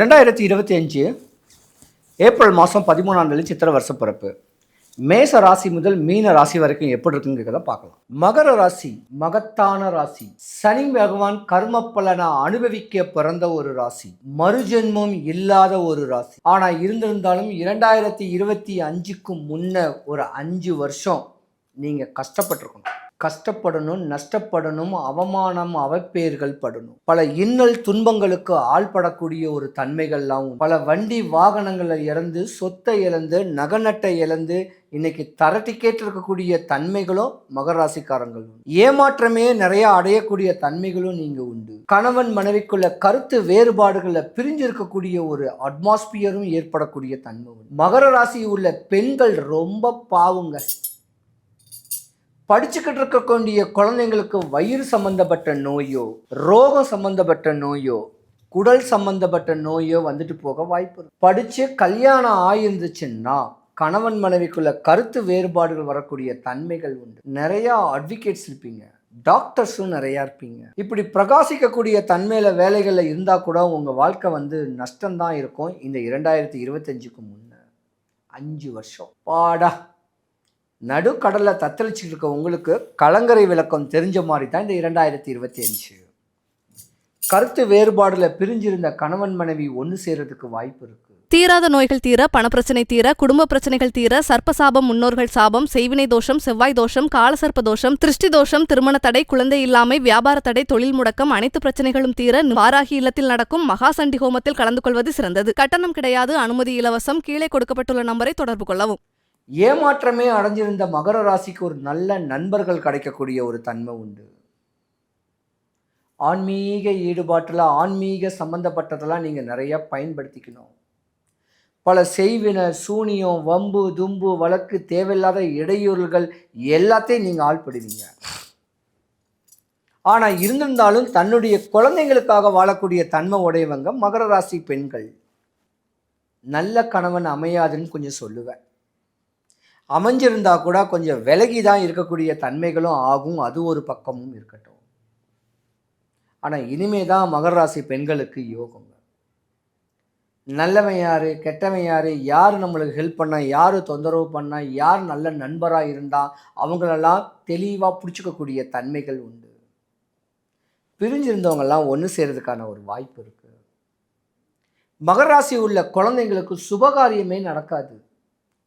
ரெண்டாயிரத்தி இருபத்தி அஞ்சு ஏப்ரல் மாதம் பதிமூணாம் தேதி சித்திர வருஷ பிறப்பு. மேச ராசி முதல் மீன ராசி வரைக்கும் எப்படி இருக்குங்கிறத பார்க்கலாம். மகர ராசி மகத்தான ராசி. சனி பகவான் கர்ம பலனை அனுபவிக்க பிறந்த ஒரு ராசி. மறுஜென்மம் இல்லாத ஒரு ராசி. ஆனால் இருந்திருந்தாலும் இரண்டாயிரத்தி இருபத்தி அஞ்சுக்கு முன்ன ஒரு அஞ்சு வருஷம் நீங்கள் கஷ்டப்பட்டிருக்கணும். கஷ்டப்படணும் நஷ்டப்படணும் அவமானம் அவப்பேர்கள் படணும். பல இன்னல் துன்பங்களுக்கு ஆள்படக்கூடிய ஒரு தன்மைகள்லாம் பல வண்டி வாகனங்களை இழந்து சொத்தை இழந்து நகநட்டை இழந்து இன்னைக்கு தரட்டி கேட்டிருக்கக்கூடிய இருக்கக்கூடிய தன்மைகளும் மகராசிக்காரங்களும் ஏமாற்றமே நிறைய அடையக்கூடிய தன்மைகளும் நீங்க உண்டு. கணவன் மனைவிக்குள்ள கருத்து வேறுபாடுகளை பிரிஞ்சு இருக்கக்கூடிய ஒரு அட்மாஸ்பியரும் ஏற்படக்கூடிய தன்மை மகர ராசி உள்ள பெண்கள் ரொம்ப பாவுங்க. படிச்சுக்கிட்டு இருக்கக்கூடிய குழந்தைங்களுக்கு வயிறு சம்பந்தப்பட்ட நோயோ ரோகம் சம்பந்தப்பட்ட நோயோ குடல் சம்பந்தப்பட்ட நோயோ வந்துட்டு போக வாய்ப்பு இருக்கு. படிச்சு கல்யாணம் ஆயிருந்துச்சுன்னா கணவன் மனைவிக்குள்ள கருத்து வேறுபாடுகள் வரக்கூடிய தன்மைகள் உண்டு. நிறைய அட்வொகேட்ஸ் இருப்பீங்க. டாக்டர்ஸும் நிறையா இருப்பீங்க. இப்படி பிரகாசிக்கக்கூடிய தன்மையில் வேலைகளில் இருந்தால் கூட உங்கள் வாழ்க்கை வந்து நஷ்டம்தான் இருக்கும். இந்த இரண்டாயிரத்தி இருபத்தஞ்சுக்கு முன்னே. அஞ்சு வருஷம். பாடா நடுக்கடலில் தத்தளிச்சுட்டு இருக்க உங்களுக்கு கலங்கரை விளக்கம் தெரிஞ்ச மாதிரி தான் இந்த இரண்டாயிரத்தி இருபத்தி அஞ்சு. கருத்து வேறுபாடில் பிரிஞ்சிருந்த கணவன் மனைவி ஒன்று சேர்றதுக்கு வாய்ப்பு இருக்கு. தீராத நோய்கள் தீர பணப்பிரச்சனை தீர குடும்ப பிரச்சனைகள் தீர சர்ப்பசாபம் முன்னோர்கள் சாபம் செய்வினை தோஷம் செவ்வாய் தோஷம் காலசர்ப்ப தோஷம் திருஷ்டி தோஷம் திருமண தடை குழந்தை இல்லாமை வியாபார தடை தொழில் முடக்கம் அனைத்து பிரச்சனைகளும் தீர வாராகி இல்லத்தில் நடக்கும் மகா சண்டி ஹோமத்தில் கலந்து கொள்வது சிறந்தது. கட்டணம் கிடையாது அனுமதி இலவசம் கீழே கொடுக்கப்பட்டுள்ள நம்பரை தொடர்பு கொள்ளவும். ஏமாற்றமே அடைஞ்சிருந்த மகர ராசிக்கு ஒரு நல்ல நண்பர்கள் கிடைக்கக்கூடிய ஒரு தன்மை உண்டு. ஆன்மீக ஈடுபாட்டில் ஆன்மீக சம்பந்தப்பட்டதெல்லாம் நீங்கள் நிறையா பயன்படுத்திக்கணும். பல செய்வின சூனியம் வம்பு தும்பு வழக்கு தேவையில்லாத இடையூறுகள் எல்லாத்தையும் நீங்கள் ஆள்படுவீங்க. ஆனால் இருந்திருந்தாலும் தன்னுடைய குழந்தைங்களுக்காக வாழக்கூடிய தன்மை உடையவங்க மகர ராசி பெண்கள். நல்ல கணவன் அமையாதுன்னு கொஞ்சம் சொல்லுவேன். அமைஞ்சிருந்தா கூட கொஞ்சம் விலகி தான் இருக்கக்கூடிய தன்மைகளும் ஆகும். அது ஒரு பக்கமும் இருக்கட்டும். ஆனால் இனிமே தான் மகர ராசி பெண்களுக்கு யோகங்க. நல்லவன் யார் கெட்டவன் யார் யார் நம்மளுக்கு ஹெல்ப் பண்ணால் யார் தொந்தரவு பண்ணால் யார் நல்ல நண்பராக இருந்தால் அவங்களெல்லாம் தெளிவாக பிடிச்சிக்கக்கூடிய தன்மைகள் உண்டு. பிரிஞ்சிருந்தவங்கெல்லாம் ஒன்று சேர்றதுக்கான ஒரு வாய்ப்பு இருக்குது மகராசி உள்ள குழந்தைங்களுக்கு சுபகாரியமே நடக்காது.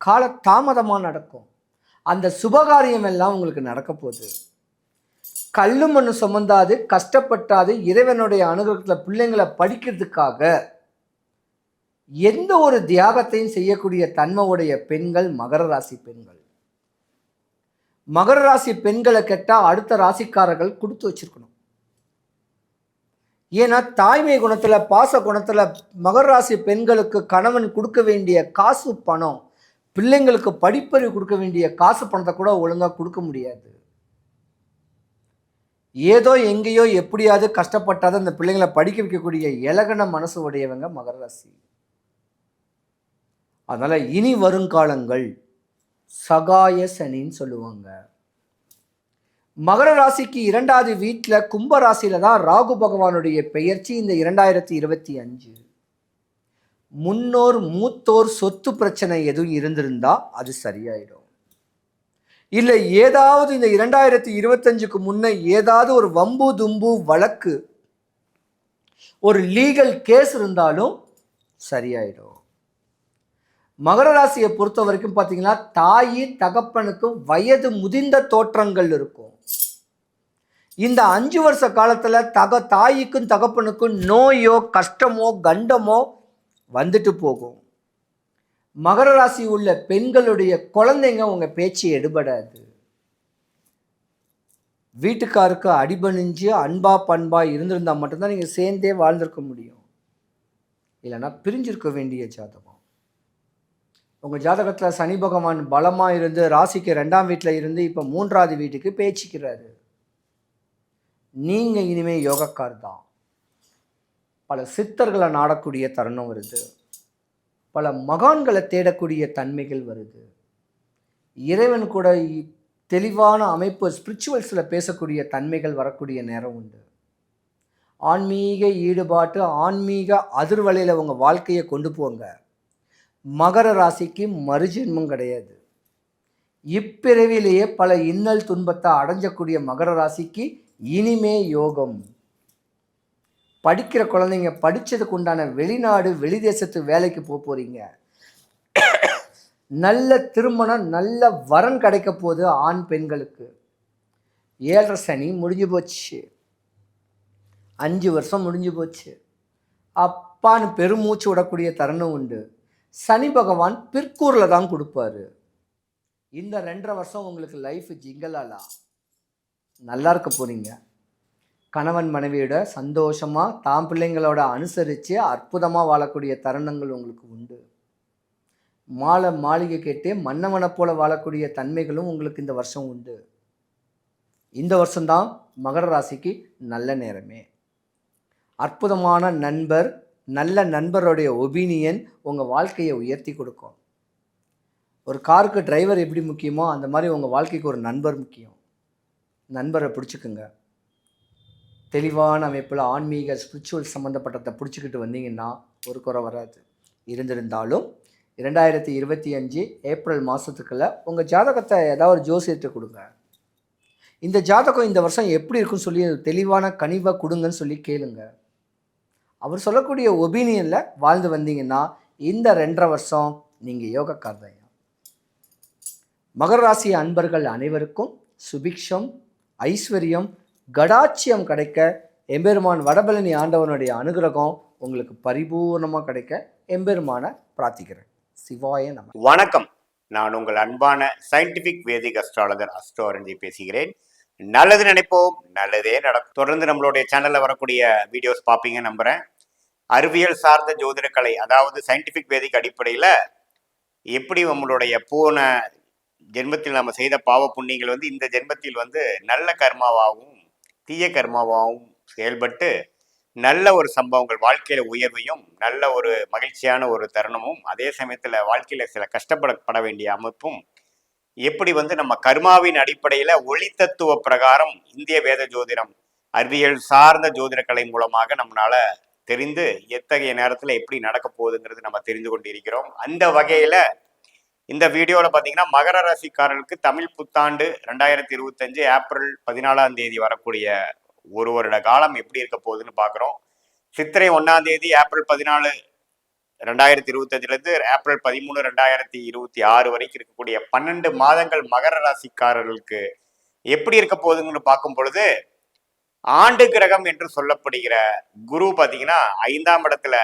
கால தாமதமாக நடக்கும். அந்த சுபகாரியம் எல்லாம் உங்களுக்கு நடக்க போகுது. கல்லு மண்ணு சுமந்தாது கஷ்டப்பட்டாது இறைவனுடைய அனுகிரகத்தில் பிள்ளைங்களை படிக்கிறதுக்காக எந்த ஒரு தியாகத்தையும் செய்யக்கூடிய தன்மையுடைய பெண்கள் மகர ராசி பெண்கள். மகர ராசி பெண்களை கேட்டால் அடுத்த ராசிக்காரர்கள் கொடுத்து வச்சிருக்கணும். ஏன்னா தாய்மை குணத்தில் பாச குணத்தில் மகர ராசி பெண்களுக்கு கணவன் கொடுக்க வேண்டிய காசு பணம் பிள்ளைங்களுக்கு படிப்பறிவு கொடுக்க வேண்டிய காசு பணத்தை கூட ஒழுங்காக கொடுக்க முடியாது. ஏதோ எங்கேயோ எப்படியாவது கஷ்டப்பட்டாத அந்த பிள்ளைங்களை படிக்க வைக்கக்கூடிய இலகன மனசு உடையவங்க மகர ராசி. அதனால் இனி வருங்காலங்கள் சகாய சனின்னு சொல்லுவாங்க. மகர ராசிக்கு இரண்டாவது வீட்டில் கும்ப ராசியில் தான் ராகு பகவானுடைய பெயர்ச்சி இந்த இரண்டாயிரத்தி இருபத்தி அஞ்சு. முன்னோர் மூத்தோர் சொத்து பிரச்சனை எதுவும் இருந்திருந்தா அது சரியாயிடும். இல்லை ஏதாவது இந்த இரண்டாயிரத்தி இருபத்தஞ்சுக்கு முன்னே ஏதாவது ஒரு வம்பு தும்பு வழக்கு ஒரு லீகல் கேஸ் இருந்தாலும் சரியாயிடும். மகர ராசியை பொறுத்த வரைக்கும் பார்த்தீங்கன்னா தாயின் தகப்பனுக்கும் வயது முதிர்ந்த தோற்றங்கள் இருக்கும். இந்த அஞ்சு வருஷ காலத்தில் தக தாய்க்கும் தகப்பனுக்கும் நோயோ கஷ்டமோ கண்டமோ வந்துட்டு போகும். மகர ராசி உள்ள பெண்களுடைய குழந்தைங்க உங்கள் பேச்சு எடுபடாது. வீட்டுக்காருக்கு அடிபணிஞ்சு அன்பா பண்பா இருந்திருந்தால் மட்டும்தான் நீங்கள் சேர்ந்தே வாழ்ந்திருக்க முடியும். இல்லைன்னா பிரிஞ்சிருக்க வேண்டிய ஜாதகம். உங்கள் ஜாதகத்தில் சனி பகவான் பலமாக இருந்து ராசிக்கு ரெண்டாம் வீட்டில் இருந்து இப்போ மூன்றாவது வீட்டுக்கு பேச்சிக்கிறாரு. நீங்கள் இனிமேல் யோகக்கார் தான். பல சித்தர்களை நாடக்கூடிய தருணம் வருது. பல மகான்களை தேடக்கூடிய தன்மைகள் வருது. இறைவன் கூட தெளிவான அமைப்பு ஸ்பிரிச்சுவல்ஸில் பேசக்கூடிய தன்மைகள் வரக்கூடிய நேரம் உண்டு. ஆன்மீக ஈடுபாட்டு ஆன்மீக அதிர்வலையில் உங்கள் வாழ்க்கையை கொண்டு போங்க. மகர ராசிக்கு மறுஜென்மம் கிடையாது. இப்பிறவிலேயே பல இன்னல் துன்பத்தை அடைஞ்சக்கூடிய மகர ராசிக்கு இனிமே யோகம். படிக்கிற குழந்தைங்க படித்ததுக்கு உண்டான வெளிநாடு வெளிதேசத்து வேலைக்கு போக போகிறீங்க நல்ல திருமணம் நல்ல வரன் கிடைக்க போகுது ஆண் பெண்களுக்கு. ஏழரை சனி முடிஞ்சு போச்சு. அஞ்சு வருஷம் முடிஞ்சு போச்சு. அப்பான்னு பெருமூச்சு விடக்கூடிய தருணம் உண்டு. சனி பகவான் பிற்கூரில் தான் கொடுப்பாரு. இந்த ரெண்டரை வருஷம் உங்களுக்கு லைஃப் ஜிங்கலாலா. நல்லா இருக்க போகிறீங்க கணவன் மனைவியோட சந்தோஷமாக தாம் பிள்ளைங்களோட அனுசரித்து அற்புதமாக வாழக்கூடிய தருணங்கள் உங்களுக்கு உண்டு. மாலை மாளிகை கேட்டு மன்னவனை போல வாழக்கூடிய தன்மைகளும் உங்களுக்கு இந்த வருஷம் உண்டு. இந்த வருஷம்தான் மகர ராசிக்கு நல்ல நேரமே. அற்புதமான நண்பர் நல்ல நண்பருடைய ஒபீனியன் உங்கள் வாழ்க்கையை உயர்த்தி கொடுக்கும். ஒரு காருக்கு டிரைவர் எப்படி முக்கியமோ அந்த மாதிரி உங்கள் வாழ்க்கைக்கு ஒரு நண்பர் முக்கியம். நண்பரை பிடிச்சிக்குங்க. தெளிவான அமைப்பில் ஆன்மீக ஸ்பிரிச்சுவல் சம்மந்தப்பட்டதை பிடிச்சிக்கிட்டு வந்தீங்கன்னா ஒரு குறை வராது. இருந்திருந்தாலும் இரண்டாயிரத்தி இருபத்தி அஞ்சு ஏப்ரல் மாதத்துக்குள்ளே உங்கள் ஜாதகத்தை ஏதாவது ஒரு ஜோசியத்தை கொடுங்க. இந்த ஜாதகம் இந்த வருஷம் எப்படி இருக்குன்னு சொல்லி தெளிவான கனிவை கொடுங்கன்னு சொல்லி கேளுங்க. அவர் சொல்லக்கூடிய ஒபீனியனில் வாழ்ந்து வந்தீங்கன்னா இந்த ரெண்டரை வருஷம் நீங்கள் யோகக்காரதையா மகர ராசி அன்பர்கள் அனைவருக்கும் சுபிக்ஷம் ஐஸ்வர்யம் கடாட்சியம் கிடைக்க எம்பெருமான் வடபழனி ஆண்டவனுடைய அனுகிரகம் உங்களுக்கு பரிபூர்ணமாக கிடைக்க எம்பெருமானை பிரார்த்திக்கிறேன். சிவாய நம்ம வணக்கம். நான் உங்கள் அன்பான சயின்டிபிக் வேதிக் அஸ்ட்ராலஜர் அஸ்ட்ரோரஞ்சி பேசுகிறேன். நல்லது நினைப்போம் நல்லதே நடக்கும். தொடர்ந்து நம்மளுடைய சேனலில் வரக்கூடிய வீடியோஸ் பார்ப்பீங்க நம்புகிறேன் அறிவியல் சார்ந்த ஜோதிடக்கலை அதாவது சயின்டிஃபிக் வேதிக் அடிப்படையில் எப்படி நம்மளுடைய போன ஜென்மத்தில் நம்ம செய்த பாவ புண்ணியங்கள் வந்து இந்த ஜென்மத்தில் வந்து நல்ல கர்மாவாகவும் தீய கர்மாவாகவும் செயல்பட்டு நல்ல ஒரு சம்பவங்கள் வாழ்க்கையில உயர்வையும் நல்ல ஒரு மகிழ்ச்சியான ஒரு தருணமும் அதே சமயத்துல வாழ்க்கையில சில கஷ்டப்படப்பட வேண்டிய அமைப்பும் எப்படி வந்து நம்ம கர்மாவின் அடிப்படையில ஒளி தத்துவ பிரகாரம் இந்திய வேத ஜோதிடம் அறிவியல் சார்ந்த ஜோதிட கலை மூலமாக நம்மளால தெரிந்து எத்தகைய நேரத்துல எப்படி நடக்க போகுதுங்கிறது நம்ம தெரிந்து கொண்டு இருக்கிறோம் அந்த வகையில இந்த வீடியோவில் பார்த்தீங்கன்னா மகர ராசிக்காரர்களுக்கு தமிழ் புத்தாண்டு ரெண்டாயிரத்தி இருபத்தஞ்சு ஏப்ரல் பதினாலாம் தேதி வரக்கூடிய ஒரு வருட காலம் எப்படி இருக்க போகுதுன்னு பார்க்குறோம் சித்திரை ஒன்றாம் தேதி ஏப்ரல் பதினாலு ரெண்டாயிரத்தி இருபத்தஞ்சிலேருந்து ஏப்ரல் பதிமூணு ரெண்டாயிரத்தி இருபத்தி ஆறு வரைக்கும் இருக்கக்கூடிய பன்னெண்டு மாதங்கள் மகர ராசிக்காரர்களுக்கு எப்படி இருக்க போகுதுன்னு பார்க்கும் பொழுது ஆண்டு கிரகம் என்று சொல்லப்படுகிற குரு பார்த்தீங்கன்னா ஐந்தாம் இடத்துல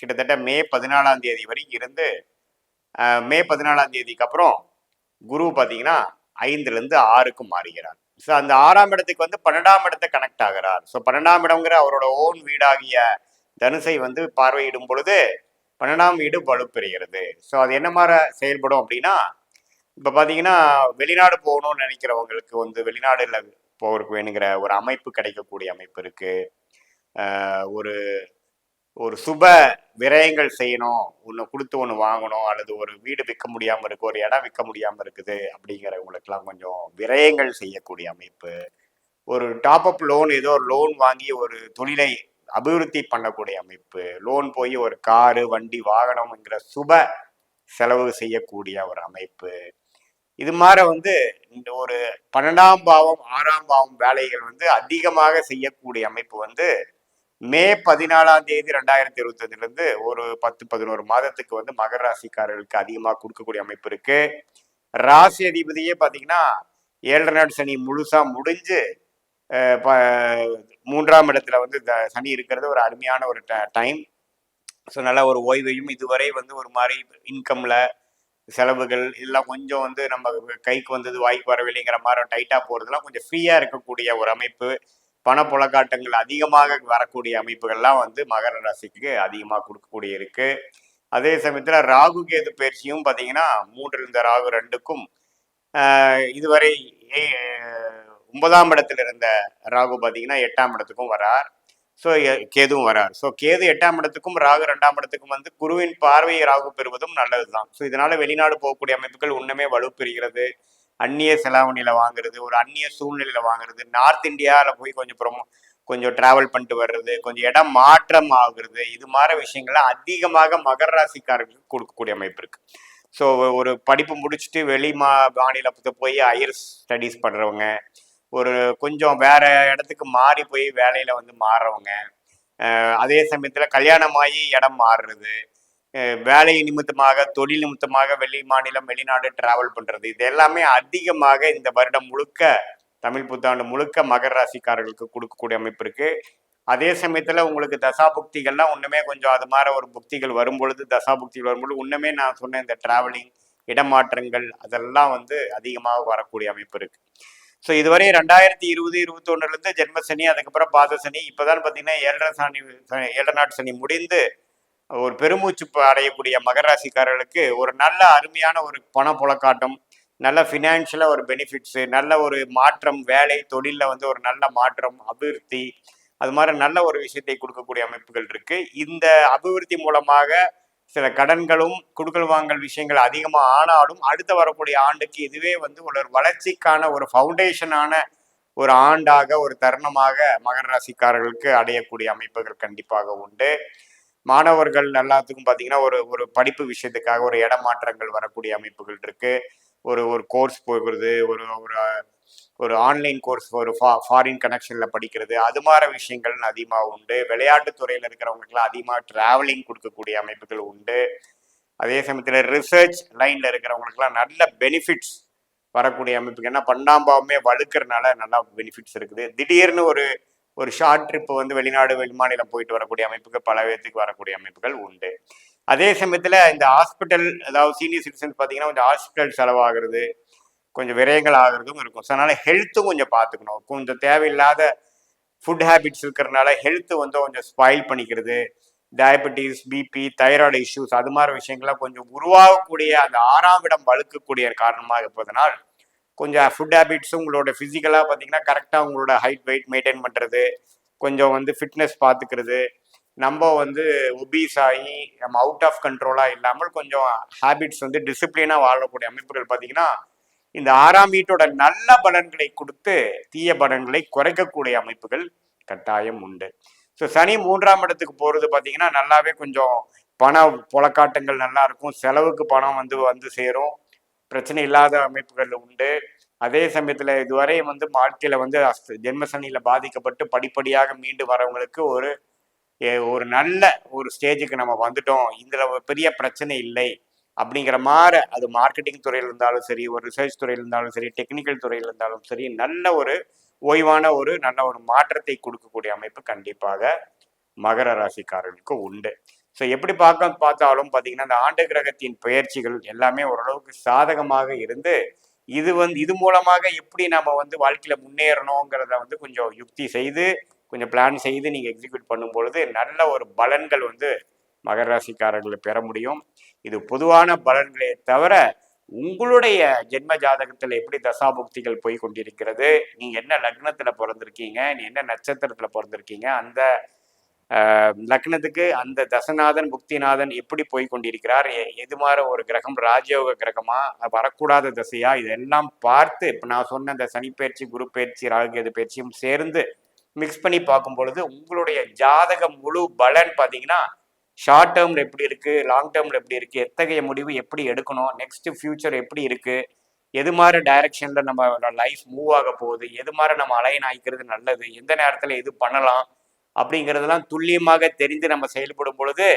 கிட்டத்தட்ட மே பதினாலாம் தேதி வரைக்கும் இருந்து மே பதினாலாம் தேதிக்கு அப்புறம் குரு பார்த்தீங்கன்னா ஐந்துலேருந்து ஆறுக்கு மாறுகிறார். ஸோ அந்த ஆறாம் இடத்துக்கு வந்து பன்னெண்டாம் இடத்தை கனெக்ட் ஆகிறார். ஸோ பன்னெண்டாம் இடம்ங்கிற அவரோட ஓன் வீடாகிய தனுசை வந்து பார்வையிடும் பொழுது பன்னெண்டாம் வீடு வலுப்பெறுகிறது. ஸோ அது என்ன மாதிரி செயல்படும் அப்படின்னா இப்போ பார்த்தீங்கன்னா வெளிநாடு போகணும்னு நினைக்கிறவங்களுக்கு வந்து வெளிநாடுல போகிறதுக்கு வேணுங்கிற ஒரு அமைப்பு கிடைக்கக்கூடிய அமைப்பு இருக்குது ஒரு ஒரு சுப விரயங்கள் செய்யணும். ஒன்று கொடுத்து ஒன்று வாங்கணும். அல்லது ஒரு வீடு விற்க முடியாமல் இருக்கு ஒரு இடம் விற்க முடியாமல் இருக்குது அப்படிங்கிறவங்களுக்கெல்லாம் கொஞ்சம் விரயங்கள் செய்யக்கூடிய அமைப்பு. ஒரு டாப் அப் லோன் ஏதோ ஒரு லோன் வாங்கி ஒரு தொழிலை அபிவிருத்தி பண்ணக்கூடிய அமைப்பு. லோன் போய் ஒரு காரு வண்டி வாகனம்ங்கிற சுப செலவு செய்யக்கூடிய ஒரு அமைப்பு. இது மாதிரி வந்து இந்த ஒரு பன்னெண்டாம் பாவம் ஆறாம் பாவம் வேலைகள் வந்து அதிகமாக செய்யக்கூடிய அமைப்பு வந்து மே பதினாலாம் தேதி ரெண்டாயிரத்தி இருபத்தஞ்சுல இருந்து ஒரு பத்து பதினோரு மாதத்துக்கு வந்து மகர ராசிக்காரர்களுக்கு அதிகமாக கொடுக்கக்கூடிய அமைப்பு இருக்கு. ராசி அதிபதியே பார்த்தீங்கன்னா ஏழரை நாடு சனி முழுசா முடிஞ்சு ப- மூன்றாம் இடத்துல வந்து இந்த சனி இருக்கிறது ஒரு அருமையான ஒரு டைம். ஸோ நல்ல ஒரு ஓய்வையும் இதுவரை வந்து ஒரு மாதிரி இன்கம்ல செலவுகள் இதெல்லாம் கொஞ்சம் வந்து நம்ம கைக்கு வந்தது வாய்க்கு வரவில்லைங்கிற மாதிரி டைட்டாக போகிறதுலாம் கொஞ்சம் ஃப்ரீயாக இருக்கக்கூடிய ஒரு அமைப்பு. பணப்புழக்காட்டங்கள் அதிகமாக வரக்கூடிய அமைப்புகள்லாம் வந்து மகர ராசிக்கு அதிகமாக கொடுக்கக்கூடிய இருக்கு. அதே சமயத்தில் ராகு கேது பயிற்சியும் பார்த்தீங்கன்னா மூன்று இருந்த ராகு ரெண்டுக்கும் ஆஹ், இதுவரை ஏ- ஒன்பதாம் இடத்துல இருந்த ராகு பார்த்தீங்கன்னா எட்டாம் இடத்துக்கும் வரார். ஸோ கேதுவும் வரார். ஸோ கேது எட்டாம் இடத்துக்கும் ராகு ரெண்டாம் இடத்துக்கும் வந்து குருவின் பார்வையை ராகு பெறுவதும் நல்லதுதான். ஸோ இதனால வெளிநாடு போகக்கூடிய அமைப்புகள் இன்னுமே வலுப்பெறுகிறது. அந்நிய செலாவணியில் வாங்குறது ஒரு அந்நிய சூழ்நிலையில் வாங்குறது நார்த் இந்தியாவில் போய் கொஞ்சம் ப்ரொமோ கொஞ்சம் ட்ராவல் பண்ணிட்டு வர்றது கொஞ்சம் இடம் மாற்றம் ஆகுறது இது மாதிரி விஷயங்கள்லாம் அதிகமாக மகர ராசிக்காரர்களுக்கு கொடுக்கக்கூடிய அமைப்பு இருக்குது ஸோ ஒரு படிப்பு முடிச்சுட்டு வெளி மா மாநிலத்தை போய் ஹையர் ஸ்டடீஸ் பண்ணுறவங்க ஒரு கொஞ்சம் வேற இடத்துக்கு மாறி போய் வேலையில் வந்து மாறுறவங்க அதே சமயத்தில் கல்யாணமாகி இடம் மாறுறது வேலை நிமித்தமாக தொழில் நிமித்தமாக வெளி மாநிலம் வெளிநாடு டிராவல் பண்ணுறது இது எல்லாமே அதிகமாக இந்த வருடம் முழுக்க தமிழ் புத்தாண்டு முழுக்க மகர ராசிக்காரர்களுக்கு கொடுக்கக்கூடிய அமைப்பு இருக்குது அதே சமயத்தில் உங்களுக்கு தசா புக்திகள்லாம் ஒன்றுமே கொஞ்சம் அது மாதிரி ஒரு புக்திகள் வரும்பொழுது தசா புக்திகள் வரும்பொழுது ஒன்றுமே நான் சொன்ன இந்த டிராவலிங் இடமாற்றங்கள் அதெல்லாம் வந்து அதிகமாக வரக்கூடிய அமைப்பு இருக்குது ஸோ இதுவரை ரெண்டாயிரத்தி இருபது இருபத்தொன்னுலேருந்து ஜென்மசனி அதுக்கப்புறம் பாதசனி இப்போதான் பார்த்தீங்கன்னா ஏழரை சனி ஏழரை நாட்டு சனி முடிந்து ஒரு பெருமூச்சு அடையக்கூடிய மகராசிக்காரர்களுக்கு ஒரு நல்ல அருமையான ஒரு பண புழக்காட்டம் நல்ல ஃபினான்ஷியலாக ஒரு பெனிஃபிட்ஸு நல்ல ஒரு மாற்றம் வேலை தொழிலில் வந்து ஒரு நல்ல மாற்றம் அபிவிருத்தி அது மாதிரி நல்ல ஒரு விஷயத்தை கொடுக்கக்கூடிய அமைப்புகள் இருக்குது இந்த அபிவிருத்தி மூலமாக சில கடன்களும் குடுக்கல் வாங்கல் விஷயங்கள் அதிகமாக ஆனாலும் அடுத்து வரக்கூடிய ஆண்டுக்கு இதுவே வந்து ஒரு வளர்ச்சிக்கான ஒரு ஃபவுண்டேஷனான ஒரு ஆண்டாக ஒரு தருணமாக மகர ராசிக்காரர்களுக்கு அடையக்கூடிய அமைப்புகள் கண்டிப்பாக உண்டு. மாணவர்கள் எல்லாத்துக்கும் பார்த்தீங்கன்னா ஒரு ஒரு படிப்பு விஷயத்துக்காக ஒரு இடமாற்றங்கள் வரக்கூடிய அமைப்புகள் இருக்கு. ஒரு ஒரு கோர்ஸ் போகிறது ஒரு ஒரு ஒரு ஆன்லைன் கோர்ஸ் ஒரு ஃபா ஃபாரின் கனெக்ஷனில் படிக்கிறது அது மாதிரி விஷயங்கள் அதிகமாக உண்டு. விளையாட்டு துறையில் இருக்கிறவங்களுக்குலாம் அதிகமாக ட்ராவலிங் கொடுக்கக்கூடிய அமைப்புகள் உண்டு. அதே சமயத்தில் ரிசர்ச் லைனில் இருக்கிறவங்களுக்குலாம் நல்ல பெனிஃபிட்ஸ் வரக்கூடிய அமைப்புக்கு ஏன்னா பண்ணாம்பாவுமே வழுக்கிறனால நல்லா பெனிஃபிட்ஸ் இருக்குது. திடீர்னு ஒரு ஒரு ஷார்ட் ட்ரிப்பு வந்து வெளிநாடு வெளிமாநிலம் போயிட்டு வரக்கூடிய அமைப்புகள் பல பேர்த்துக்கு வரக்கூடிய அமைப்புகள் உண்டு. அதே சமயத்தில் இந்த ஹாஸ்பிட்டல் அதாவது சீனியர் சிட்டிசன்ஸ் பார்த்தீங்கன்னா கொஞ்சம் ஹாஸ்பிட்டல் செலவாகிறது கொஞ்சம் விரயங்கள் ஆகிறதும் இருக்கும். ஸோ அதனால் ஹெல்த்தும் கொஞ்சம் பார்த்துக்கணும். கொஞ்சம் தேவையில்லாத ஃபுட் ஹேபிட்ஸ் இருக்கிறனால ஹெல்த்து வந்து கொஞ்சம் ஸ்பாயில் பண்ணிக்கிறது. டயபெட்டிஸ் பிபி தைராய்டு இஷ்யூஸ் அது மாதிரி விஷயங்கள்லாம் கொஞ்சம் உருவாகக்கூடிய அந்த ஆறாம் இடம் வழுக்கக்கூடிய காரணமாக இருப்பதனால் கொஞ்சம் ஃபுட் ஹேபிட்ஸும் உங்களோட ஃபிசிக்கலாக பார்த்தீங்கன்னா கரெக்டாக உங்களோட ஹைட் வெயிட் மெயின்டைன் பண்ணுறது கொஞ்சம் வந்து ஃபிட்னஸ் பார்த்துக்கிறது. நம்ம வந்து ஒபீஸ் ஆகி நம்ம அவுட் ஆஃப் கண்ட்ரோலாக இல்லாமல் கொஞ்சம் ஹேபிட்ஸ் வந்து டிசிப்ளினாக வாழக்கூடிய அமைப்புகள் பார்த்தீங்கன்னா இந்த ஆறாம் வீட்டோட நல்ல பலன்களை கொடுத்து தீய பலன்களை குறைக்கக்கூடிய அமைப்புகள் கட்டாயம் உண்டு. ஸோ சனி மூன்றாம் இடத்துக்கு போகிறது பார்த்தீங்கன்னா நல்லாவே கொஞ்சம் பண புழக்காட்டங்கள் நல்லா இருக்கும். செலவுக்கு பணம் வந்து வந்து சேரும். பிரச்சனை இல்லாத அமைப்புகள் உண்டு. அதே சமயத்தில் இதுவரை வந்து வாழ்க்கையில் வந்து அஸ்த- ஜென்மசனியில் பாதிக்கப்பட்டு படிப்படியாக மீண்டு வரவங்களுக்கு ஒரு ஒரு நல்ல ஒரு ஸ்டேஜுக்கு நம்ம வந்துட்டோம். இதில் ஒரு பெரிய பிரச்சனை இல்லை. அப்படிங்கிற மாதிரி அது மார்க்கெட்டிங் துறையில் இருந்தாலும் சரி ஒரு ரிசர்ச் துறையில் இருந்தாலும் சரி டெக்னிக்கல் துறையில் இருந்தாலும் சரி நல்ல ஒரு ஓய்வான ஒரு நல்ல ஒரு மாற்றத்தை கொடுக்கக்கூடிய அமைப்பு கண்டிப்பாக மகர ராசிக்காரர்களுக்கு உண்டு. ஸோ எப்படி பார்க்க பார்த்தாலும் பார்த்தீங்கன்னா இந்த ஆண்டு கிரகத்தின் பயிற்சிகள் எல்லாமே ஓரளவுக்கு சாதகமாக இருந்து இது வந்து இது மூலமாக எப்படி நம்ம வந்து வாழ்க்கையில் முன்னேறணுங்கிறத வந்து கொஞ்சம் யுக்தி செய்து கொஞ்சம் பிளான் செய்து நீங்கள் எக்ஸிக்யூட் பண்ணும் பொழுது நல்ல ஒரு பலன்கள் வந்து மகர ராசிக்காரர்களை பெற முடியும். இது பொதுவான பலன்களே தவிர உங்களுடைய ஜென்ம ஜாதகத்தில் எப்படி தசாபுக்திகள் போய் கொண்டிருக்கிறது நீங்கள் என்ன லக்னத்தில் பிறந்திருக்கீங்க நீ என்ன நட்சத்திரத்தில் பிறந்திருக்கீங்க அந்த லக்னத்துக்கு அந்த தசநாதன் புக்திநாதன் எப்படி போய் கொண்டிருக்கிறார்? எ- எது மாதிரி ஒரு கிரகம்? ராஜயோக கிரகமா? வரக்கூடாத தசையா? இதெல்லாம் பார்த்து இப்போ நான் சொன்ன இந்த சனிப்பயிற்சி குரு பயிற்சி ராகுகேது பயிற்சியும் சேர்ந்து மிக்ஸ் பண்ணி பார்க்கும் பொழுது உங்களுடைய ஜாதகம் முழு பலன் பார்த்தீங்கன்னா ஷார்ட் டேர்ம்ல எப்படி இருக்கு? லாங் டேர்ம்ல எப்படி இருக்கு? எத்தகைய முடிவு எப்படி எடுக்கணும்? நெக்ஸ்ட் ஃபியூச்சர் எப்படி இருக்கு? எது மாதிரி டைரக்ஷன்ல நம்ம லைஃப் மூவ் ஆக போகுது? எது மாதிரி நம்ம அலைன் ஆகிக்கிறது நல்லது? எந்த நேரத்துல எது பண்ணலாம்? அப்படிங்கிறதெல்லாம் துல்லியமாக தெரிந்து நம்ம செயல்படும் பொழுது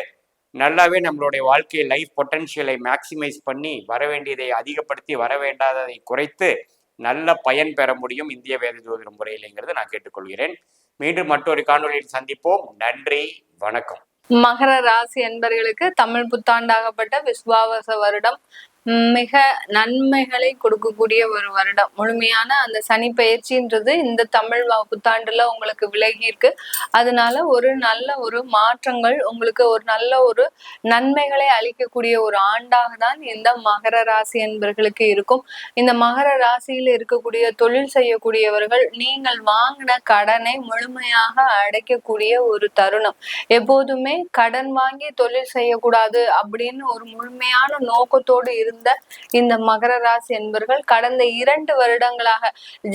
நல்லாவே நம்மளுடைய வாழ்க்கையை லைஃப் பொட்டன்ஷியலை மேக்சிமைஸ் பண்ணி வர வேண்டியதை அதிகப்படுத்தி வர வேண்டாததை குறைத்து நல்ல பயன் பெற முடியும் இந்திய வேத ஜோதிட முறையிலேங்கிறது நான் கேட்டுக்கொள்கிறேன். மீண்டும் மற்றொரு காணொலியில் சந்திப்போம். நன்றி வணக்கம். மகர ராசி என்பர்களுக்கு தமிழ் புத்தாண்டாகப்பட்ட விஸ்வாவச வருடம் மிக நன்மைகளை கொடுக்கக்கூடிய ஒரு வருடம். முழுமையான அந்த சனி பயிற்சின்றது இந்த தமிழ் புத்தாண்டுல உங்களுக்கு விலகி இருக்கு. அதனால ஒரு நல்ல ஒரு மாற்றங்கள் உங்களுக்கு ஒரு நல்ல ஒரு நன்மைகளை அளிக்கக்கூடிய ஒரு ஆண்டாக தான் இந்த மகர ராசி என்பர்களுக்கு இருக்கும். இந்த மகர ராசியில் இருக்கக்கூடிய தொழில் செய்யக்கூடியவர்கள் நீங்கள் வாங்கின கடனை முழுமையாக அடைக்கக்கூடிய ஒரு தருணம். எப்போதுமே கடன் வாங்கி தொழில் செய்யக்கூடாது அப்படின்னு ஒரு முழுமையான நோக்கத்தோடு இருந்த இந்த மகர ராசி என்பர்கள் கடந்த இரண்டு வருடங்களாக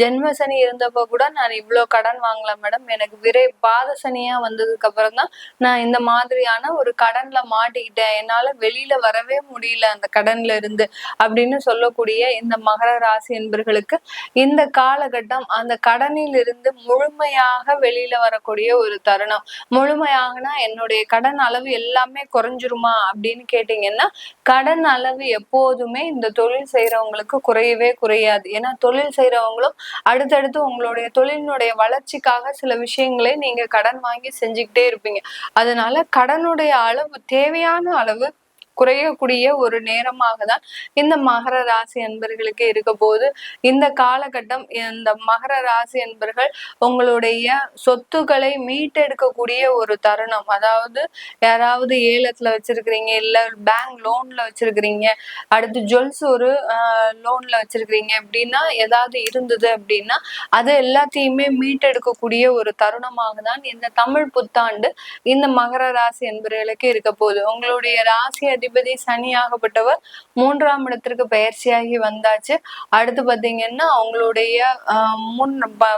ஜென்மசனி இருந்தப்போ கூட நான் இவ்வளோ கடன் வாங்கல மேடம். எனக்கு விரை பாத சனியா வந்ததுக்கு அப்புறம் தான் நான் இந்த மாதிரியான ஒரு கடன்ல மாட்டிக்கிட்டேன். என்னால வெளியில வரவே முடியல அந்த கடன்ல இருந்து அப்படின்னு சொல்லக்கூடிய இந்த மகர ராசி என்பர்களுக்கு இந்த காலகட்டம் அந்த கடனில் இருந்து முழுமையாக வெளியில வரக்கூடிய ஒரு தருணம். முழுமையாகனா என்னுடைய கடன் அளவு எல்லாமே குறைஞ்சிருமா அப்படின்னு கேட்டீங்கன்னா கடன் அளவு எப்போதுமே இந்த தொழில் செய்யறவங்களுக்கு குறையவே குறையாது. ஏன்னா தொழில் செய்யறவங்களும் அடுத்தடுத்து உங்களுடைய தொழிலினுடைய வளர்ச்சிக்காக சில விஷயங்களை நீங்க கடன் வாங்கி செஞ்சுக்கிட்டே இருப்பீங்க. அதனால கடனுடைய அளவு தேவையான அளவு குறையக்கூடிய ஒரு நேரமாக தான் இந்த மகர ராசி என்பர்களுக்கு இருக்க போது இந்த காலகட்டம் இந்த மகர ராசி என்பர்கள் உங்களுடைய சொத்துக்களை மீட்டெடுக்கக்கூடிய ஒரு தருணம். அதாவது யாராவது ஏலத்துல வச்சிருக்கிறீங்க இல்ல பேங்க் லோன்ல வச்சிருக்கிறீங்க அடுத்து ஜுவல்ஸ் ஒரு லோன்ல வச்சிருக்கிறீங்க அப்படின்னா ஏதாவது இருந்தது அப்படின்னா அது எல்லாத்தையுமே மீட்டெடுக்கக்கூடிய ஒரு தருணமாக தான் இந்த தமிழ் புத்தாண்டு இந்த மகர ராசி என்பவர்களுக்கு இருக்க போகுது. உங்களுடைய ராசி அதிபதி சனியாகப்பட்டவர் மூன்றாம் இடத்திற்கு பயிற்சியாகி வந்தாச்சு. அடுத்து பார்த்தீங்கன்னா உங்களுடைய முன்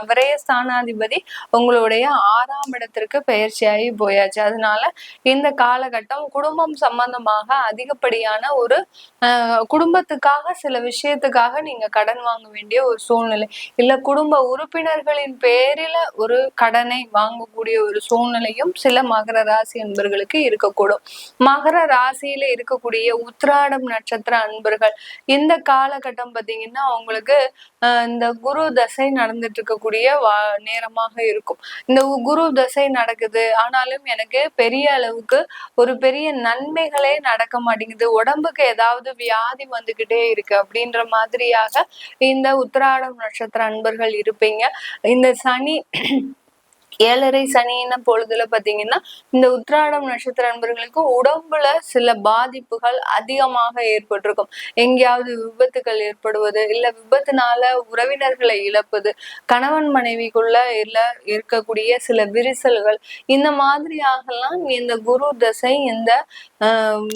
விரைய ஸ்தானாதிபதி உங்களுடைய ஆறாம் இடத்திற்கு பயிற்சியாகி போயாச்சு. அதனால இந்த காலகட்டம் குடும்பம் சம்பந்தமாக அதிகப்படியான ஒரு ஆஹ், குடும்பத்துக்காக சில விஷயத்துக்காக நீங்க கடன் வாங்க வேண்டிய ஒரு சூழ்நிலை. இல்ல குடும்ப உறுப்பினர்களின் பேரில ஒரு கடனை வாங்கக்கூடிய ஒரு சூழ்நிலையும் சில மகர ராசி என்பர்களுக்கு இருக்கக்கூடும். மகர ராசியில இருக்கக்கூடிய உத்ராடம் நட்சத்திர அன்பர்கள். இந்த காலகட்டம் பாத்தீங்கன்னா அவங்களுக்கு ஆஹ், இந்த குரு தசை நடந்துட்டு இருக்கக்கூடிய வா- நேரமாக இருக்கும். இந்த குரு தசை நடக்குது. ஆனாலும் எனக்கு பெரிய அளவுக்கு ஒரு பெரிய நன்மைகளே நடக்க மாட்டேங்குது. உடம்புக்கு ஏதாவது வியாதி வந்துகிட்டே இருக்கு அப்படின்ற மாதிரியாக இந்த உத்திராடம் நட்சத்திர அன்பர்கள் இருப்பீங்க. இந்த சனி ஏழரை சனியின பொழுதுல பாத்தீங்கன்னா இந்த உத்ராடம் நட்சத்திர நண்பர்களுக்கு உடம்புல சில பாதிப்புகள் அதிகமாக ஏற்பட்டிருக்கும். எங்கேயாவது விபத்துகள் ஏற்படுவது இல்ல விபத்துனால உறவினர்களை இழப்பது கணவன் மனைவிக்குள்ள இல்ல இருக்கக்கூடிய சில விரிசல்கள் இந்த மாதிரியாகலாம் இந்த குரு தசை இந்த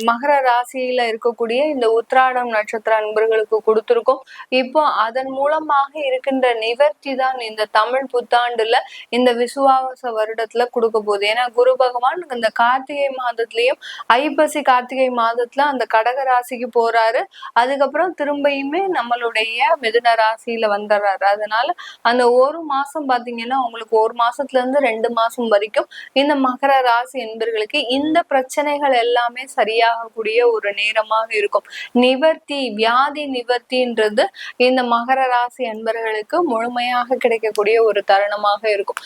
மகர ராசியில இருக்கக்கூடிய இந்த உத்ராடம் நட்சத்திர அன்பர்களுக்கு கொடுத்திருக்கும். இப்போ அதன் மூலமாக இருக்கின்ற நிவர்த்தி தான் இந்த தமிழ் புத்தாண்டுல இந்த விசுவ விசுவாச வருடத்துல கொடுக்க போகுது. ஏன்னா குரு பகவான் இந்த கார்த்திகை மாதத்துலயும் ஐப்பசி கார்த்திகை மாதத்துல அந்த கடக ராசிக்கு போறாரு. அதுக்கப்புறம் திரும்பியுமே நம்மளுடைய மிதுன ராசியில வந்துடுறாரு அதனால அந்த ஒரு மாசம் பாத்தீங்கன்னா உங்களுக்கு ஒரு மாசத்துல இருந்து ரெண்டு மாசம் வரைக்கும் இந்த மகர ராசி என்பர்களுக்கு இந்த பிரச்சனைகள் எல்லாமே சரியாகக்கூடிய ஒரு நேரமாக இருக்கும். நிவர்த்தி வியாதி நிவர்த்தின்றது இந்த மகர ராசி அன்பர்களுக்கு முழுமையாக கிடைக்கக்கூடிய ஒரு தருணமாக இருக்கும்.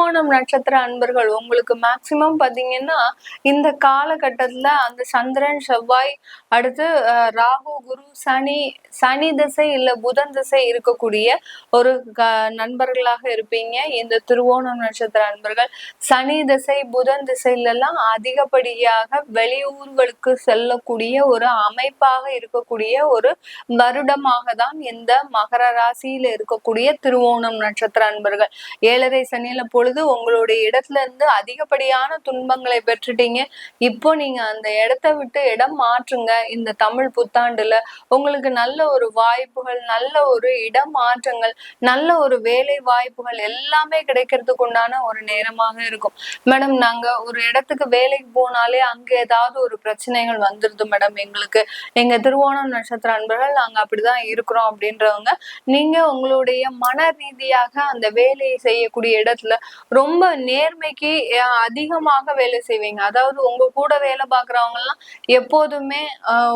திருவோணம் நட்சத்திர அன்பர்கள் உங்களுக்கு மேக்சிமம் பார்த்தீங்கன்னா இந்த காலகட்டத்தில் அந்த சந்திரன் செவ்வாய் அடுத்து ராகு குரு சனி சனி திசை இல்லை புதன் திசை இருக்கக்கூடிய ஒரு க- நண்பர்களாக இருப்பீங்க. இந்த திருவோணம் நட்சத்திர அன்பர்கள் சனி திசை புதன் திசையில அதிகப்படியாக வெளியூர்களுக்கு செல்லக்கூடிய ஒரு அமைப்பாக இருக்கக்கூடிய ஒரு வருடமாக தான் இந்த மகர ராசியில இருக்கக்கூடிய திருவோணம் நட்சத்திர அன்பர்கள். ஏழரை சனியில பொழுது உங்களுடைய இடத்துல இருந்து அதிகப்படியான துன்பங்களை பெற்றுட்டீங்க. இப்போ நீங்க அந்த இடத்த விட்டு இடம் மாற்றுங்க. இந்த தமிழ் புத்தாண்டுல உங்களுக்கு நல்ல ஒரு வாய்ப்புகள் நல்ல ஒரு இடம் மாற்றங்கள் நல்ல ஒரு வேலை வாய்ப்புகள் எல்லாமே கிடைக்கிறதுக்கு உண்டான ஒரு நேரமாக இருக்கும். மேடம் நாங்க ஒரு இடத்துக்கு வேலைக்கு போனாலே அங்க ஏதாவது ஒரு பிரச்சனைகள் வந்துருது மேடம். எங்களுக்கு எங்க திருவோணம் நட்சத்திர அன்பர்கள் நாங்க அப்படிதான் இருக்கிறோம் அப்படின்றவங்க நீங்க உங்களுடைய மன ரீதியாக அந்த வேலையை செய்யக்கூடிய இடத்துல ரொம்ப நேர்மைக்கு அதிகமாக வேலை செய்வீங்க. அதாவது உங்க கூட வேலை பாக்குறவங்க எல்லாம் எப்போதுமே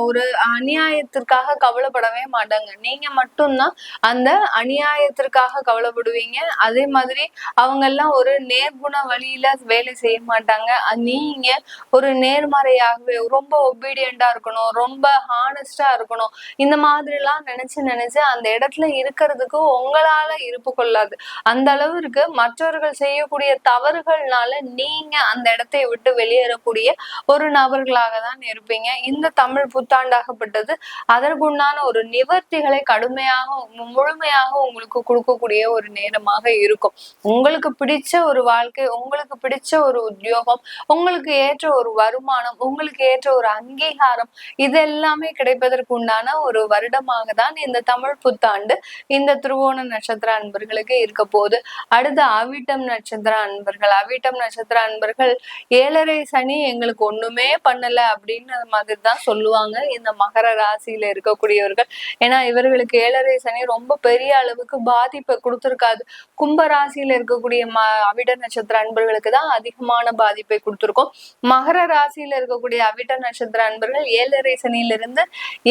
ஒரு அநியாயத்திற்காக கவலைப்படவே மாட்டாங்க. நீங்க மட்டும்தான் அந்த அநியாயத்திற்காக கவலைப்படுவீங்க. அதே மாதிரி அவங்க எல்லாம் ஒரு நேர்குண வழியில வேலை செய்ய மாட்டாங்க. நீங்க ஒரு நேர்மறையாகவே ரொம்ப ஒபீடியண்டா இருக்கணும் ரொம்ப ஹானஸ்டா இருக்கணும். இந்த மாதிரி எல்லாம் நினைச்சு நினைச்சு அந்த இடத்துல இருக்கிறதுக்கு உங்களால இருப்பு கொள்ளாது. அந்த அளவிற்கு மற்றவர்கள் செய்யக்கூடிய தவறுகள்னால நீங்க அந்த இடத்தை விட்டு வெளியேறக்கூடிய ஒரு நபர்களாக தான் இருப்பீங்க. இந்த தமிழ் புத்தாண்டாகப்பட்டது அதற்குண்டான ஒரு நிவர்த்திகளை கடுமையாக முழுமையாக உங்களுக்கு கொடுக்கக்கூடிய ஒரு நேரமாக இருக்கும். உங்களுக்கு பிடிச்ச ஒரு வாழ்க்கை உங்களுக்கு பிடிச்ச ஒரு உத்தியோகம் உங்களுக்கு ஏற்ற ஒரு வருமானம் உங்களுக்கு ஏற்ற ஒரு அங்கீகாரம் இது எல்லாமே கிடைப்பதற்கு உண்டான ஒரு வருடமாக தான் இந்த தமிழ் புத்தாண்டு இந்த திருவோண நட்சத்திர அன்பர்களுக்கு இருக்க போகுது. அடுத்த அவிட்டம் நட்சத்திர அன்பர்கள் அவிட்டம் நட்சத்திர அன்பர்கள் ஏழரை சனி எங்களுக்கு ஒண்ணுமே பண்ணல அப்படின்னு மாதிரி தான் சொல்லுவாங்க. இந்த மகர ராசியில இருக்கக்கூடியவர்கள். ஏன்னா இவர்களுக்கு ஏழரை சனி ரொம்ப பெரிய அளவுக்கு பாதிப்பை கொடுத்துருக்காது. கும்ப ராசியில இருக்கக்கூடிய ம அவிட நட்சத்திர அன்பர்களுக்கு தான் அதிகமான பாதிப்பை கொடுத்துருக்கோம். மகர ராசியில இருக்கக்கூடிய அவிட்ட நட்சத்திர அன்பர்கள் ஏழரை சனியிலிருந்து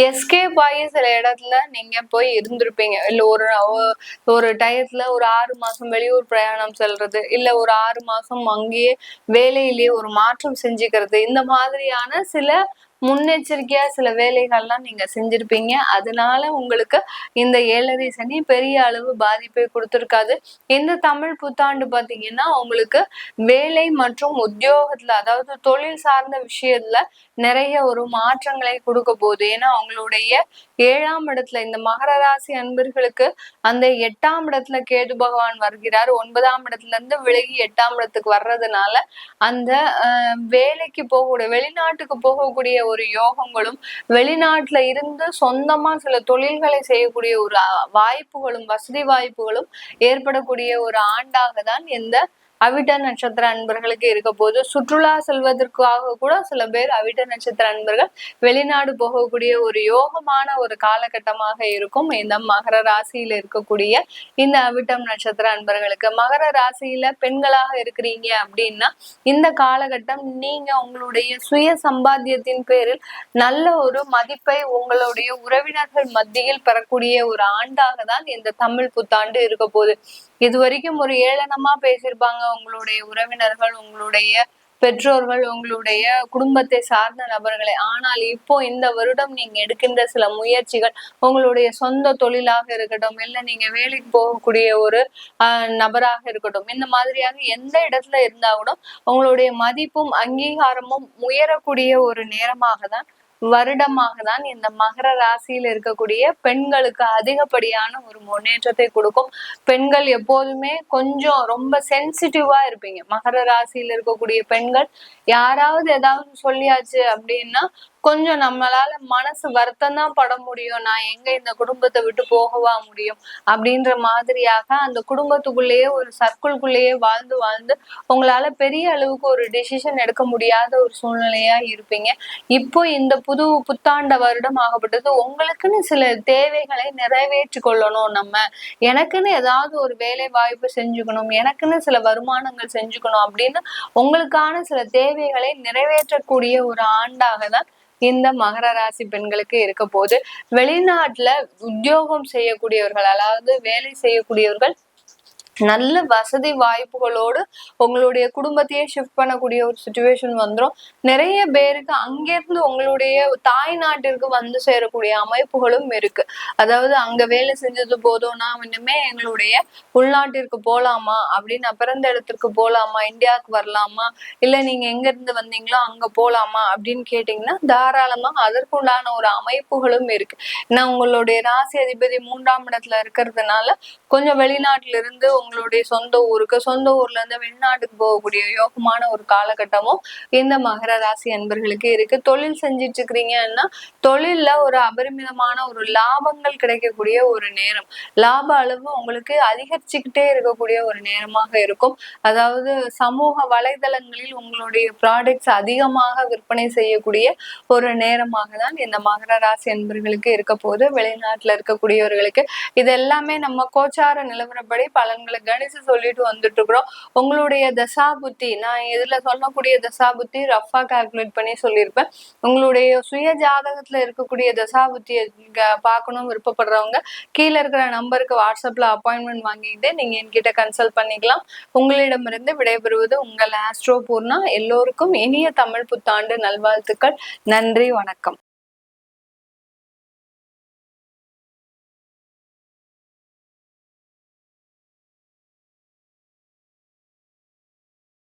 எஸ்கேப் ஆகி சில இடத்துல நீங்க போய் இருந்திருப்பீங்க. இல்ல ஒரு ஒரு டயத்துல ஒரு ஆறு மாசம் வெளியூர் பிரயாணம் செல்றது இல்ல ஒரு ஆறு மாசம் அங்கேயே வேலையிலேயே ஒரு மாற்றம் செஞ்சுக்கிறது இந்த மாதிரியான சில முன்னெச்சரிக்கையா சில வேலைகள்லாம் நீங்க செஞ்சிருப்பீங்க. அதனால உங்களுக்கு இந்த ஏழரை சனி பெரிய அளவு பாதிப்பை கொடுத்துருக்காது. இந்த தமிழ் புத்தாண்டு பாத்தீங்கன்னா உங்களுக்கு வேலை மற்றும் உத்தியோகத்துல அதாவது தொழில் சார்ந்த விஷயத்துல நிறைய ஒரு மாற்றங்களை கொடுக்க போகுது ஏன்னா அவங்களுடைய ஏழாம் இடத்துல இந்த மகர ராசி அன்பர்களுக்கு அந்த எட்டாம் இடத்துல கேது பகவான் வருகிறார். ஒன்பதாம் இடத்துல இருந்து விலகி எட்டாம் இடத்துக்கு வர்றதுனால அந்த வேலைக்கு போகக்கூடிய வெளிநாட்டுக்கு போகக்கூடிய ஒரு யோகங்களும் வெளிநாட்டுல இருந்து சொந்தமா சில தொழில்களை செய்யக்கூடிய ஒரு வாய்ப்புகளும் வசதி வாய்ப்புகளும் ஏற்படக்கூடிய ஒரு ஆண்டாக தான் இந்த அவிட்ட நட்சத்திர அன்பர்களுக்கு இருக்க போது சுற்றுலா செல்வதற்காக கூட சில பேர் அவிட்ட நட்சத்திர அன்பர்கள் வெளிநாடு போகக்கூடிய ஒரு யோகமான ஒரு காலகட்டமாக இருக்கும். இந்த மகர ராசியில இருக்கக்கூடிய இந்த அவிட்டம் நட்சத்திர அன்பர்களுக்கு மகர ராசியில பெண்களாக இருக்கிறீங்க அப்படின்னா இந்த காலகட்டம் நீங்க உங்களுடைய சுய சம்பாத்தியத்தின் பேரில் நல்ல ஒரு மதிப்பை உங்களுடைய உறவினர்கள் மத்தியில் பெறக்கூடிய ஒரு ஆண்டாக தான் இந்த தமிழ் புத்தாண்டு இருக்க போகுது இது வரைக்கும் ஒரு ஏளனமா பேசியிருப்பாங்க உங்களுடைய உறவினர்கள் உங்களுடைய பெற்றோர்கள் உங்களுடைய குடும்பத்தை சார்ந்த நபர்களை. ஆனால் இப்போ இந்த வருடம் நீங்க எடுக்கின்ற சில முயற்சிகள் உங்களுடைய சொந்த தொழிலாக இருக்கட்டும் இல்ல நீங்க வேலைக்கு போகக்கூடிய ஒரு ஆஹ் நபராக இருக்கட்டும் இந்த மாதிரியாக எந்த இடத்துல இருந்தா கூட உங்களுடைய மதிப்பும் அங்கீகாரமும் உயரக்கூடிய ஒரு நேரமாக தான் வருடமாக தான் இந்த மகர ராசியில் இருக்கக்கூடிய பெண்களுக்கு அதிகப்படியான ஒரு முன்னேற்றத்தை கொடுக்கும். பெண்கள் எப்போதுமே கொஞ்சம் ரொம்ப சென்சிட்டிவா இருப்பீங்க. மகர ராசியில் இருக்கக்கூடிய பெண்கள் யாராவது ஏதாவது சொல்லியாச்சு அப்படின்னா கொஞ்சம் நம்மளால மனசு வருத்தம் தான் பட முடியும். நான் எங்க இந்த குடும்பத்தை விட்டு போகவா முடியும்? அப்படின்ற மாதிரியாக அந்த குடும்பத்துக்குள்ளேயே ஒரு சர்க்கிள்குள்ளேயே வாழ்ந்து வாழ்ந்து உங்களால பெரிய அளவுக்கு ஒரு டெசிஷன் எடுக்க முடியாத ஒரு சூழ்நிலையா இருப்பீங்க. இப்போ இந்த புது புத்தாண்ட வருடம் ஆகப்பட்டது உங்களுக்குன்னு சில தேவைகளை நிறைவேற்றி கொள்ளணும் நம்ம. எனக்குன்னு ஏதாவது ஒரு வேலை வாய்ப்பு செஞ்சுக்கணும் எனக்குன்னு சில வருமானங்கள் செஞ்சுக்கணும் அப்படின்னு உங்களுக்கான சில தேவைகளை நிறைவேற்றக்கூடிய ஒரு ஆண்டாக தான் இந்த மகர ராசி பெண்களுக்கு இருக்க போது வெளிநாட்டுல உத்தியோகம் செய்யக்கூடியவர்கள் அதாவது வேலை செய்யக்கூடியவர்கள் நல்ல வசதி வாய்ப்புகளோடு உங்களுடைய குடும்பத்தையே ஷிஃப்ட் பண்ணக்கூடிய ஒரு சுச்சுவேஷன் வந்துடும் நிறைய பேருக்கு அங்கிருந்து உங்களுடைய தாய் நாட்டிற்கு வந்து சேரக்கூடிய அமைப்புகளும் இருக்கு. அதாவது அங்க வேலை செஞ்சது போதும் நான் இனிமே எங்களுடைய உள்நாட்டிற்கு போலாமா? அப்படின்னு பிறந்த இடத்திற்கு போலாமா? இந்தியாவுக்கு வரலாமா? இல்ல நீங்க எங்க இருந்து வந்தீங்களோ அங்க போலாமா? அப்படின்னு கேட்டீங்கன்னா தாராளமா அதற்குண்டான ஒரு அமைப்புகளும் இருக்கு. ஏன்னா உங்களுடைய ராசி அதிபதி மூன்றாம் இடத்துல இருக்கிறதுனால கொஞ்சம் வெளிநாட்டுல இருந்து உங்களுடைய சொந்த ஊருக்கு சொந்த ஊர்ல இருந்து வெளிநாட்டுக்கு போகக்கூடிய யோகமான ஒரு காலகட்டமும் இந்த மகர ராசி அன்பர்களுக்கு இருக்கு. தொழில் செஞ்சிட்டு இருக்கிறீங்கன்னா தொழில்ல ஒரு அபரிமிதமான ஒரு லாபங்கள் கிடைக்கக்கூடிய ஒரு நேரம். லாப அளவு உங்களுக்கு அதிகரிச்சுக்கிட்டே இருக்கக்கூடிய ஒரு நேரமாக இருக்கும். அதாவது சமூக வலைதளங்களில் உங்களுடைய ப்ராடக்ட்ஸ் அதிகமாக விற்பனை செய்யக்கூடிய ஒரு நேரமாக தான் இந்த மகர ராசி அன்பர்களுக்கு இருக்க போது வெளிநாட்டுல இருக்கக்கூடியவர்களுக்கு. இது எல்லாமே நம்ம கோச்சார நிலவரப்படி பலன்கள் கணிச்சு சொல்லிட்டு வந்துட்டு இருக்கிறோம் உங்களுடைய தசா புத்தி நான் இதுல சொல்லக்கூடிய தசா புத்தி ரஃபா கால்குலேட் பண்ணி சொல்லியிருப்பேன். உங்களுடைய சுய ஜாதகத்துல இருக்கக்கூடிய தசா புத்தியை பார்க்கணும் விருப்பப்படுறவங்க கீழே இருக்கிற நம்பருக்கு வாட்ஸ்அப்ல அப்பாயின்மெண்ட் வாங்கிட்டு நீங்க என்கிட்ட கன்சல்ட் பண்ணிக்கலாம். உங்களிடமிருந்து விடைபெறுவது உங்கள் ஆஸ்ட்ரோ பூர்ணா. எல்லோருக்கும் இனிய தமிழ் புத்தாண்டு நல்வாழ்த்துக்கள். நன்றி வணக்கம்.